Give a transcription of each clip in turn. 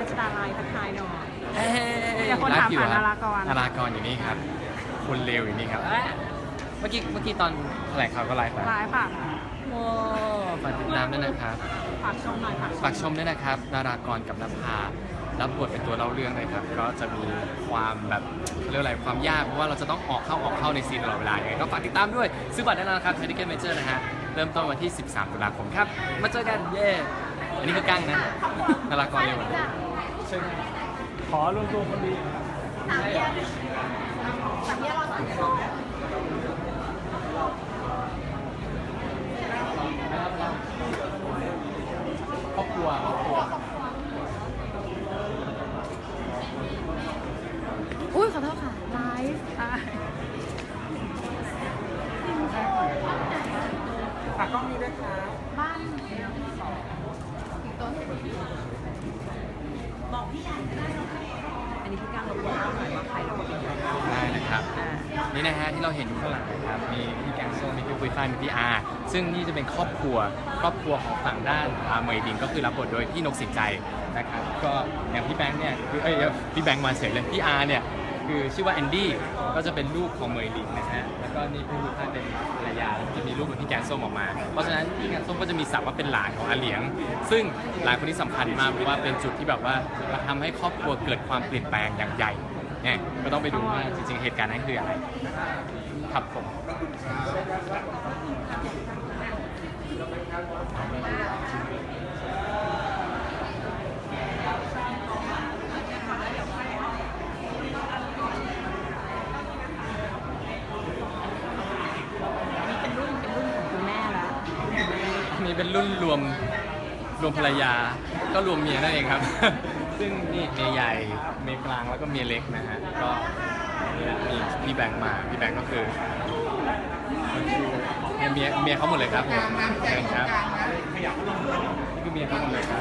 รัชดาลัยทักทายหน่อย เอ้ยเดี๋ยวคนถามไลฟ์อยู่หาครับนารากรนารากรอยู่นี่ครับคนเร็วอยู่นี่ครับเอ้ยเมื่อกี้เมื่อกี้ตอนแถลงข่าวก็ไลฟ์ไปไลฟ์ค่ะโอ้ฝากติดตามด้วยนะครับ ฝากชมหน่อยฝากชมฝากชมด้วยนะครับ นารากรกับนภารับบทเป็นตัวเล่าเรื่องเลยครับ ก็จะมีความแบบเรียกว่าอะไรความยากเพราะว่าเราจะต้องออกเข้าออกเข้าในซีนตลอดเวลายังไงก็ฝากติดตามด้วย ซื้อบัตรได้แล้วนะครับไทยทิเก็ตเมเจอร์นะฮะ เริ่มต้นวันที่ 13 ตุลาคมครับ มาเจอกัน เย้ อันนี้คือกั้งนะนารากรเร็วกว่าขอรวมตัวคนดีครอบครัวครอบครัวอุ้ยขอโทษค่ะ ไลฟ์ใช่ฝากกล้องนี้ด้วยครับ บ้าน อันนี้พี่ก้างเราบอกหน่อยว่าใครเราเป็นใคร ได้นะครับ นี่นะฮะที่เราเห็นอยู่ข้างหลังนะครับมีพี่แกงส้มมีพี่ปุ้ยฝ้ายมีพี่อาร์ซึ่งนี่จะเป็นครอบครัวครอบครัวของฝั่งด้านอาเมยดินก็คือรับบทโดยพี่นกสินใจนะครับก็อย่างพี่แบงค์เนี่ยคือเอ้ยพี่แบงค์มาเสร็จเลยพี่อาร์เนี่ยคือชื่อว่าแอนดี้ก็จะเป็นลูกของเมยดินนะฮะแล้วก็นี่พี่ปุ้ยฝ้าเป็นภรรยาแล้วจะมีลูกเป็นพี่แกงส้มออกมา เพราะฉะนั้นพี่แกงส้มก็จะมีศัพท์ว่าเป็นหลานของอาเหลียง ซึ่งหลานคนนี้สำคัญมากเพราะว่าเป็นจุดที่แบบว่ามาทำให้ครอบครัวเกิดความเปลี่ยนแปลงอย่างใหญ่ เนี่ยก็ต้องไปดูว่าจริงๆเหตุการณ์นั้นคืออะไรครับผมเป็นรุ่นเป็นรุ่นของคุณแม่แล้วอันนี้เป็นรุ่นรวมรวมภรรยา ก็รวมเมียนั่นเองครับ ซึ่งนี่เมียใหญ่เมียกลางแล้วก็เมียเล็กนะฮะก็เนี่ยมีพี่แบงค์มาพี่แบงค์ก็คือเนี่ยเมียเมียเขาหมดเลยครับผมเชิญครับนี่คือเมียเขาหมดเลยครับ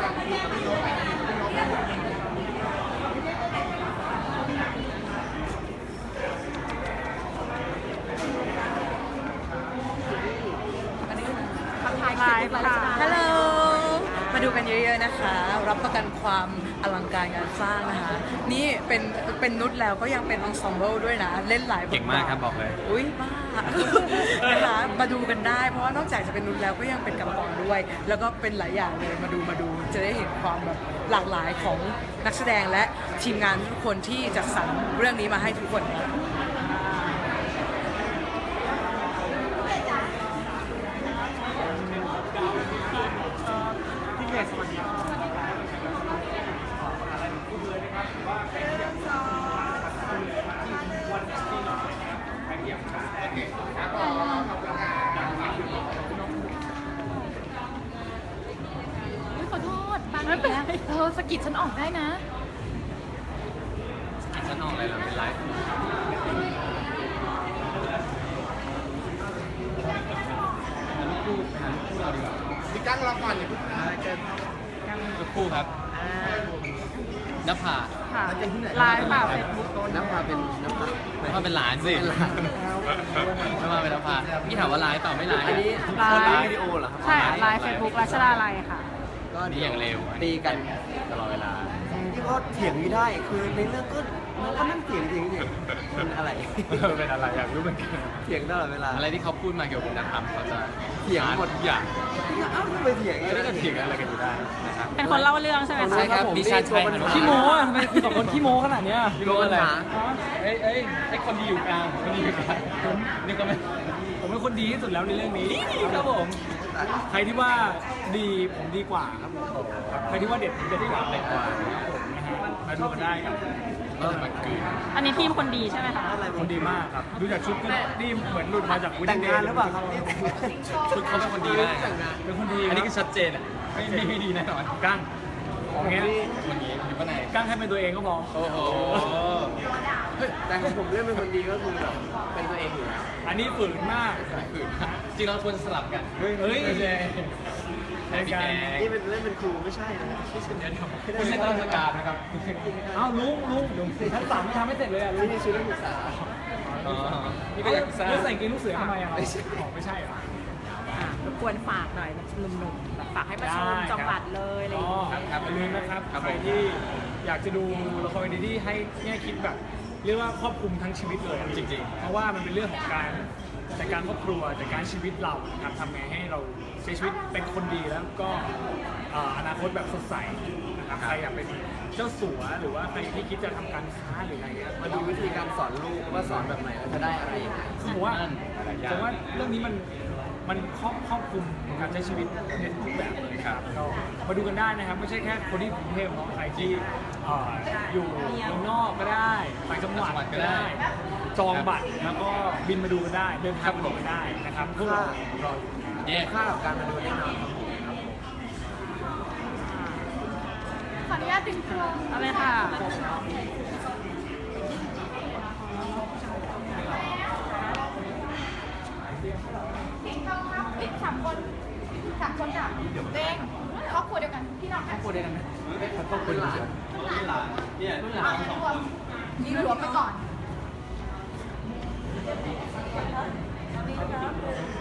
ทักทายไลฟ์ค่ะฮัลโหลมา ดูกันเยอะๆนะคะ รับประกันความอลังการงานสร้างนะคะ นี่เป็นเป็นนุชแล้วก็ยังเป็นองซอมเบิลด้วยนะ เล่นหลายบทเก่งมากครับบอกเลย อุ้ยบ้า นะคะมาดูกันได้ เพราะว่านอกจากจะเป็นนุชแล้วก็ยังเป็นกำกรด้วย แล้วก็เป็นหลายอย่างเลยมาดูมาดู จะได้เห็นความแบบหลากหลายของนักแสดงและทีมงานทุกคนที่จัดสรรเรื่องนี้มาให้ทุกคนนะ ที่เพจสวัสดี อุ๊ยขอโท ษบางทีแล้วเธอสะกิดฉันออกได้นะ ฉันออกอะไรล่ะเป็นไลฟ์หนลูกคู่หนลูกคู่เราดีกว่าพี่กั้งรอก่อนอย่าเพิ่งลูกคู่ครับนภาค่ะไลฟ์ค่ะเฟซบุ๊กน้ำพาเป็นน้ำพานภาเป็นหลานสินภาเป็นน้ำผาพี่ถามว่าไลฟ์เปล่าไม่ไลฟ์อันนี้ไลคนไลฟ์วิดีโอเหรอครับใช่ไลฟ์เฟซบุ๊กรัชดาลัยค่ะ ก็นี่อย่างเร็วอัตีกันตลอดเวลา ที่ก็เถียงไม่ได้คือในเรื่องก็มันก็นั่งเถียงเถียงเถียงมันอะไร เป็นอะไรอยากรู้เหมือนกัน เถียงตลอดเวลา อะไรที่เขาพูดมาเกี่ยวกับคุณธรรมเขาจะเถียงหมด ทุกอย่างอ้าวทำไมเถียงไม่ได้กันเถียงอะไรกันอยู่ได้นะครับ เป็นคนเล่าเรื่องใช่ไหมคะใช่ครับดิฉันชัยมานขี้โม้อะทำไมสองคนขี้โม้ขนาดเนี้ยขี้โม้อะไรเอ้ยเอ้ยไอ้คนดีอยู่กลางคนดีอยู่กลางผมนี่ก็ไม่ผมเป็นคนดีที่สุดแล้วในเรื่องนี้ครับผม ใครที่ว่าดีผมดีกว่าครับผม ใครที่ว่าเด็ดผมเด็ดกว่าเด็ดกว่าครับผมนะฮะมาดูกันได้ครับ มันคืออันนี้ทีมคนดีใช่ไหมคะคนดีมากครับ ดูจากชุดก็นี่เหมือนหลุดมาจากวิแต่งงานหรือเปล่าครับชุดเขาเป็นคนดีมากเป็นคนดี อันนี้คก็ชัดเจนอะไม่ไม่ไม่ดีแน่นอนกั้งอย่างเงี้ยคนนี้อยู่ข้างในกั้งให้เป็นตัวเองก็พอโอ้โหแต่ผมเรื่องเป็นคนดีก็คือแบบเป็นตัวเองอยู่แล้วอันนี้ฝืนมากจริงเราควรสลับกันเฮ้ยเฮ้ยไม่ ใช่ให้พี่แกนี่เป็นเล่นเป็นครูไม่ใช่นะไม่ใช่เดี๋ยวคุณเล่นราชการนะครับเอ้าลุงลุงชั้นสามไม่ทำให้เสร็จเลยอะลุไม่งใช่ชุดนักศึกษาอ๋อนี่ก็อยากซ่าแล้วใส่กางเกงลูกเสือทำไมอะไม่ใช่อ๋อไม่ใช่เหรอกวนฝากหน่อยแบบหนุ่มๆแบบฝากให้มาชมได้ครับจองบัตรเลยอะไรอย่างอ๋อเงี้ยครับอย่าลืมนะครับครับใครผมที่อยากจะดูละครเวทีที่ให้แง่คิดแบบเรียกว่าครอบคลุมทั้งชีวิตเลยจริงๆ เพราะว่ามันเป็นเรื่องของการจัดการครอบครัวจัดการชีวิตเรานะครับทำไงให้เรา ใช้ชีวิตเป็นคนดีแล้วก็เอ่ออนาคตแบบสดใสนะครับใครอยากเป็นเจ้าสัวหรือว่าใครที่คิดจะทำการค้าหรืออะไรเงี้ย มาดูวิธีการสอนลูกว่าสอนแบบไหนแล้วจะได้อะไรผมว่าหลายอย่างผมว่าเรื่องนี้มันมันครอบครอบคลุมการใช้ชีวิตในทุกแบบเลยครับก็มาดูกันได้นะครับ ไม่ใช่แค่คนที่กรุงเทพเนาะใครที่เอ่ออยู่เมืองนอกก็ได้ต่างจังหวัดก็ได้ จองบัตรแล้วก็บินมาดูกันได้ เดินทางมาดูกันได้นะครับพวกเรารออยู่ เย้ค่ากับการมาดูแน่นอนครับผมขออนุญาตดึงตัวเอาเลยค่ะทิ้งเขาครับปิดสามคนสามคนจ้ะเด้งครอบครัวเดียวกันพี่น้องกันพูดได้กันไหมขอบคุณหลานเอารวมนี่รวมไปก่อนค